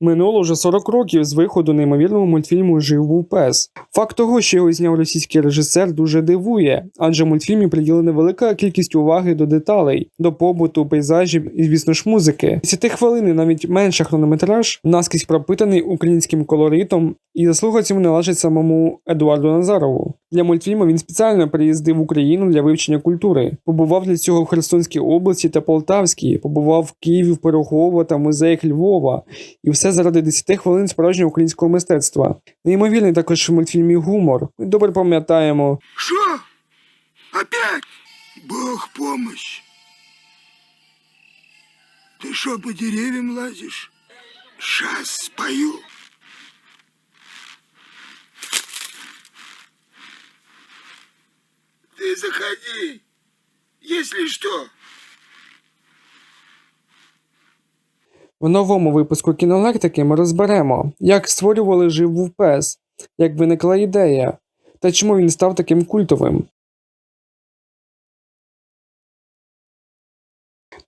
Минуло вже 40 років з виходу неймовірного мультфільму Жив був пес. Факт того, що його зняв російський режисер, дуже дивує, адже мультфільмі приділена велика кількість уваги до деталей, до побуту, пейзажів і, звісно ж, музики. 10 хвилин навіть менше хронометраж наскрізь пропитаний українським колоритом, і заслуга цьому належить самому Едуарду Назарову. Для мультфільму він спеціально приїздив в Україну для вивчення культури. Побував для цього в Херсонській області та Полтавській, побував в Києві, в Пирогово та музеях Львова. І все заради 10 хвилин справжнього українського мистецтва. Неймовірний також в мультфільмі гумор. Ми добре пам'ятаємо. Что? Опять? Бог помощь. Ты что, по деревьям лазишь? Сейчас спою. Заходи, если что. В новому випуску кінолектики ми розберемо, як створювали жив був пес, як виникла ідея, та чому він став таким культовим.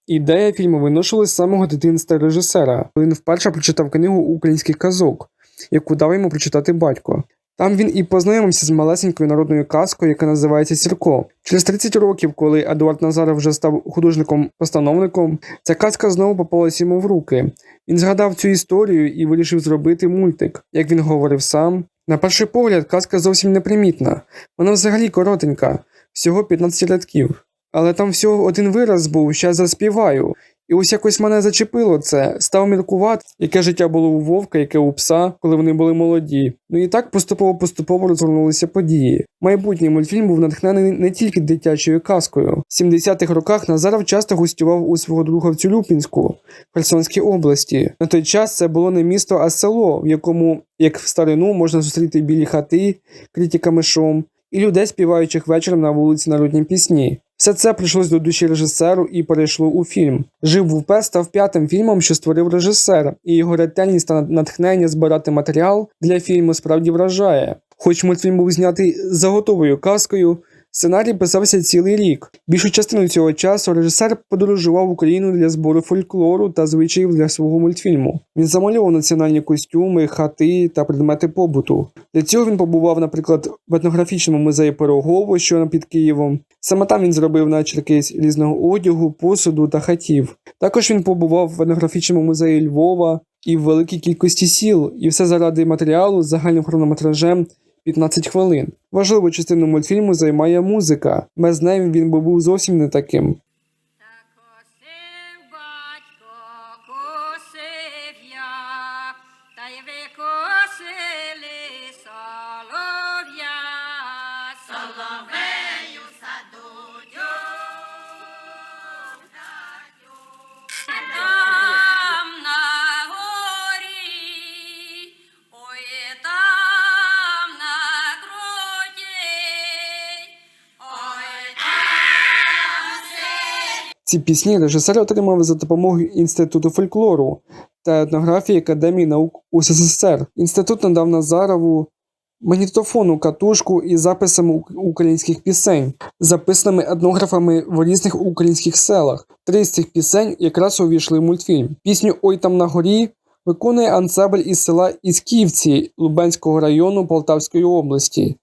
Ідея фільму виношувалась з самого дитинства режисера. Він вперше прочитав книгу українських казок, яку дав йому прочитати батько. Там він і познайомився з малесенькою народною казкою, яка називається Сірко. Через 30 років, коли Едуард Назаров вже став художником-постановником, ця казка знову попалась йому в руки. Він згадав цю історію і вирішив зробити мультик. Як він говорив сам, на перший погляд, казка зовсім непримітна. Вона взагалі коротенька, всього 15 рядків. Але там всього один вираз був, я заспіваю. І ось якось мене зачепило це, став міркувати, яке життя було у вовка, яке у пса, коли вони були молоді. Ну і так поступово-поступово розгорнулися події. Майбутній мультфільм був натхнений не тільки дитячою казкою. В 70-х роках Назаров часто гостював у свого друга в Цюлюпінську, Херсонській області. На той час це було не місто, а село, в якому, як в старину, можна зустріти білі хати, криті камешом, і людей, співаючих вечором на вулиці народні пісні. Все це прийшлось до душі режисеру і перейшло у фільм. Жив був пес став п'ятим фільмом, що створив режисер, і його ретельність та натхнення збирати матеріал для фільму справді вражає. Хоч мультфільм був знятий за готовою казкою, сценарій писався цілий рік. Більшу частину цього часу режисер подорожував Україну для збору фольклору та звичаїв для свого мультфільму. Він замальовував національні костюми, хати та предмети побуту. Для цього він побував, наприклад, в етнографічному музеї Пирогово, що під Києвом. Саме там він зробив начерки з різного одягу, посуду та хатів. Також він побував в етнографічному музеї Львова і в великій кількості сіл, і все заради матеріалу з загальним хронометражем 15 хвилин. Важливу частину мультфільму займає музика. Без неї він би був зовсім не таким. Ці пісні режисер отримав за допомогою Інституту фольклору та етнографії Академії наук УССР. Інститут надав Назарову магнітофонну катушку із записами українських пісень, записаними етнографами в різних українських селах. Три з цих пісень якраз увійшли в мультфільм. Пісню Ой там на горі виконує ансамбль із села Ісківці Лубенського району Полтавської області.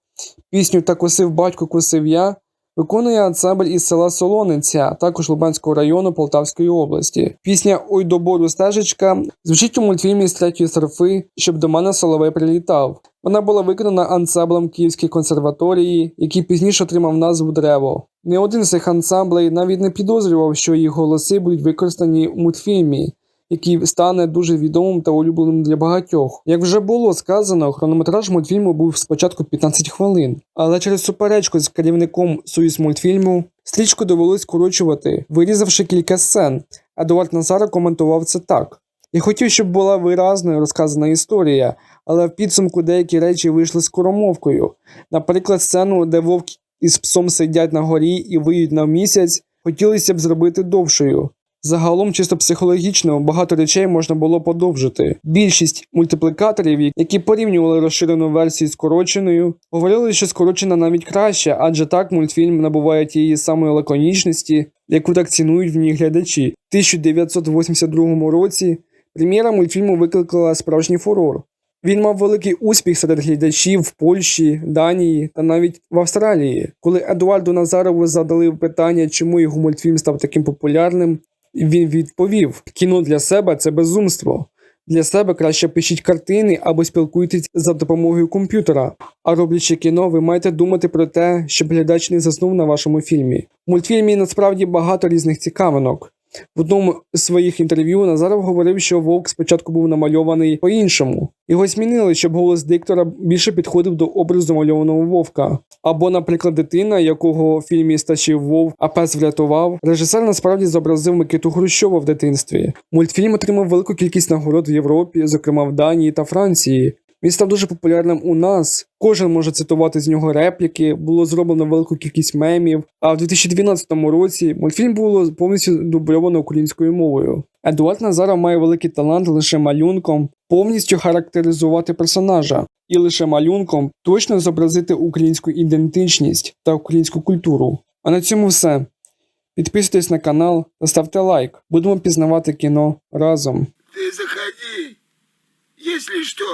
Пісню Та косив батько косив я Виконує ансамбль із села Солониця, також Лубенського району Полтавської області. Пісня Ой до бору стежечка звучить у мультфільмі з третьої серфи, щоб до мене соловей прилітав. Вона була виконана ансамблем Київської консерваторії, який пізніше отримав назву Древо. Не один з цих ансамблей навіть не підозрював, що їх голоси будуть використані у мультфільмі, який стане дуже відомим та улюбленим для багатьох. Як вже було сказано, хронометраж мультфільму був спочатку 15 хвилин, але через суперечку з керівником Союз мультфільму стрічку довелось скорочувати, вирізавши кілька сцен. Едуард Назар коментував це так. Я хотів, щоб була виразною розказана історія, але в підсумку деякі речі вийшли скоромовкою. Наприклад, сцену, де вовк із псом сидять на горі і виють на місяць, хотілося б зробити довшою. Загалом, чисто психологічно, багато речей можна було подовжити. Більшість мультиплікаторів, які порівнювали розширену версію з скороченою, говорили, що скорочена навіть краще, адже так мультфільм набуває тієї самої лаконічності, яку так цінують в ній глядачі. В 1982 році Прем'єра мультфільму викликала справжній фурор. Він мав великий успіх серед глядачів в Польщі, Данії та навіть в Австралії. Коли Едуарду Назарову задали питання, чому його мультфільм став таким популярним, він відповів: кіно для себе це безумство. Для себе краще пишіть картини або спілкуйтесь за допомогою комп'ютера. А роблячи кіно, ви маєте думати про те, щоб глядач не заснув на вашому фільмі. В мультфільмі насправді багато різних цікавинок. В одному з своїх інтерв'ю Назаров говорив, що вовк спочатку був намальований по-іншому. Його змінили, щоб голос диктора більше підходив до образу мальованого вовка. Або, наприклад, дитина, якого в фільмі стачив вовк, а пес врятував. Режисер насправді зобразив Микиту Хрущова в дитинстві. Мультфільм отримав велику кількість нагород в Європі, зокрема в Данії та Франції. Він став дуже популярним у нас. Кожен може цитувати з нього репліки, було зроблено велику кількість мемів. А в 2012 році мультфільм було повністю дубльовано українською мовою. Едуард Назаров має великий талант лише малюнком повністю характеризувати персонажа і лише малюнком точно зобразити українську ідентичність та українську культуру. А на цьому все. Підписуйтесь на канал та ставте лайк. Будемо пізнавати кіно разом. Ты заходи. Если что,